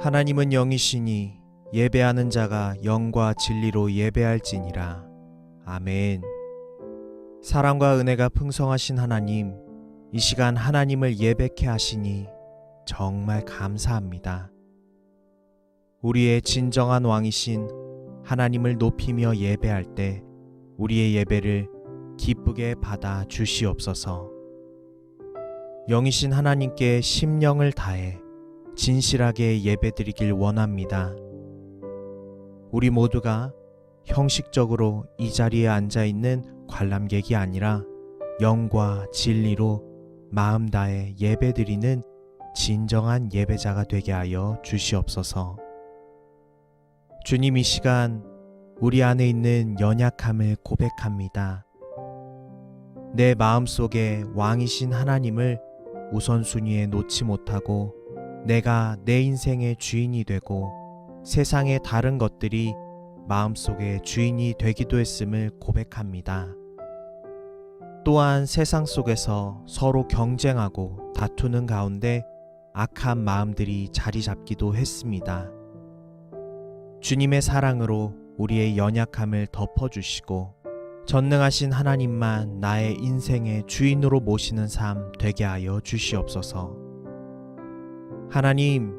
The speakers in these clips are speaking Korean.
하나님은 영이시니 예배하는 자가 영과 진리로 예배할지니라. 아멘. 사랑과 은혜가 풍성하신 하나님, 이 시간 하나님을 예배케 하시니 정말 감사합니다. 우리의 진정한 왕이신 하나님을 높이며 예배할 때 우리의 예배를 기쁘게 받아 주시옵소서. 영이신 하나님께 심령을 다해 진실하게 예배드리길 원합니다. 우리 모두가 형식적으로 이 자리에 앉아 있는 관람객이 아니라 영과 진리로 마음 다해 예배드리는 진정한 예배자가 되게 하여 주시옵소서. 주님 이 시간 우리 안에 있는 연약함을 고백합니다. 내 마음 속에 왕이신 하나님을 우선순위에 놓지 못하고 내가 내 인생의 주인이 되고 세상의 다른 것들이 마음속에 주인이 되기도 했음을 고백합니다. 또한 세상 속에서 서로 경쟁하고 다투는 가운데 악한 마음들이 자리 잡기도 했습니다. 주님의 사랑으로 우리의 연약함을 덮어주시고 전능하신 하나님만 나의 인생의 주인으로 모시는 삶 되게 하여 주시옵소서. 하나님,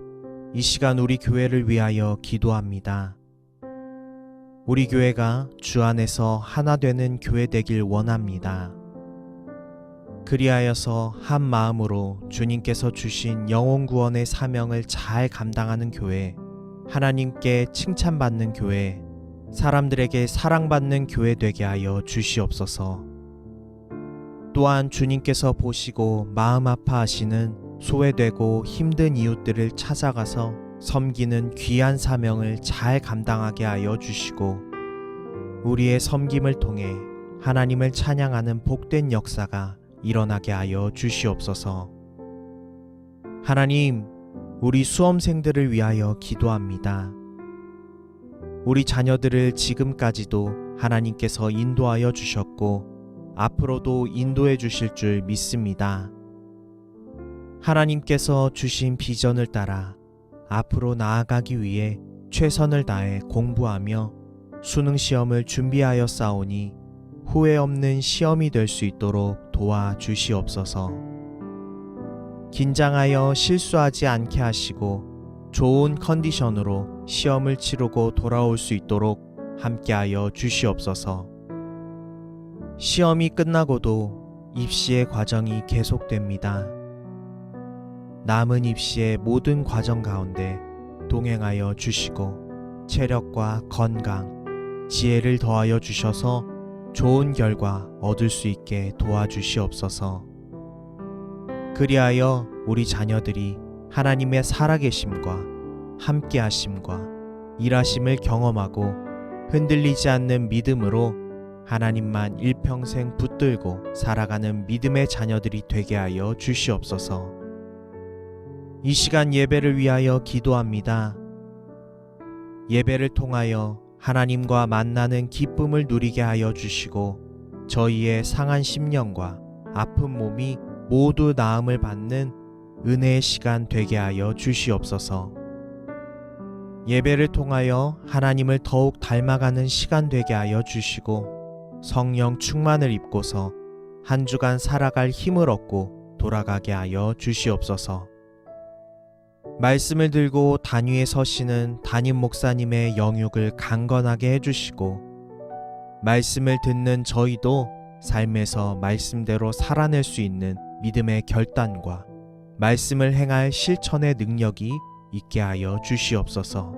이 시간 우리 교회를 위하여 기도합니다. 우리 교회가 주 안에서 하나 되는 교회 되길 원합니다. 그리하여서 한 마음으로 주님께서 주신 영혼 구원의 사명을 잘 감당하는 교회, 하나님께 칭찬받는 교회, 사람들에게 사랑받는 교회 되게 하여 주시옵소서. 또한 주님께서 보시고 마음 아파하시는 소외되고 힘든 이웃들을 찾아가서 섬기는 귀한 사명을 잘 감당하게 하여 주시고 우리의 섬김을 통해 하나님을 찬양하는 복된 역사가 일어나게 하여 주시옵소서. 하나님, 우리 수험생들을 위하여 기도합니다. 우리 자녀들을 지금까지도 하나님께서 인도하여 주셨고 앞으로도 인도해 주실 줄 믿습니다. 하나님께서 주신 비전을 따라 앞으로 나아가기 위해 최선을 다해 공부하며 수능 시험을 준비하여 싸우니 후회 없는 시험이 될 수 있도록 도와 주시옵소서. 긴장하여 실수하지 않게 하시고 좋은 컨디션으로 시험을 치르고 돌아올 수 있도록 함께하여 주시옵소서. 시험이 끝나고도 입시의 과정이 계속됩니다. 남은 입시의 모든 과정 가운데 동행하여 주시고 체력과 건강, 지혜를 더하여 주셔서 좋은 결과 얻을 수 있게 도와주시옵소서. 그리하여 우리 자녀들이 하나님의 살아계심과 함께하심과 일하심을 경험하고 흔들리지 않는 믿음으로 하나님만 일평생 붙들고 살아가는 믿음의 자녀들이 되게 하여 주시옵소서. 이 시간 예배를 위하여 기도합니다. 예배를 통하여 하나님과 만나는 기쁨을 누리게 하여 주시고 저희의 상한 심령과 아픈 몸이 모두 나음을 받는 은혜의 시간 되게 하여 주시옵소서. 예배를 통하여 하나님을 더욱 닮아가는 시간 되게 하여 주시고 성령 충만을 입고서 한 주간 살아갈 힘을 얻고 돌아가게 하여 주시옵소서. 말씀을 들고 단위에 서시는 담임 목사님의 영육을 강건하게 해주시고 말씀을 듣는 저희도 삶에서 말씀대로 살아낼 수 있는 믿음의 결단과 말씀을 행할 실천의 능력이 있게 하여 주시옵소서.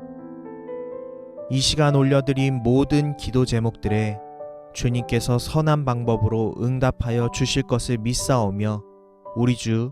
이 시간 올려드린 모든 기도 제목들에 주님께서 선한 방법으로 응답하여 주실 것을 믿사오며 우리 주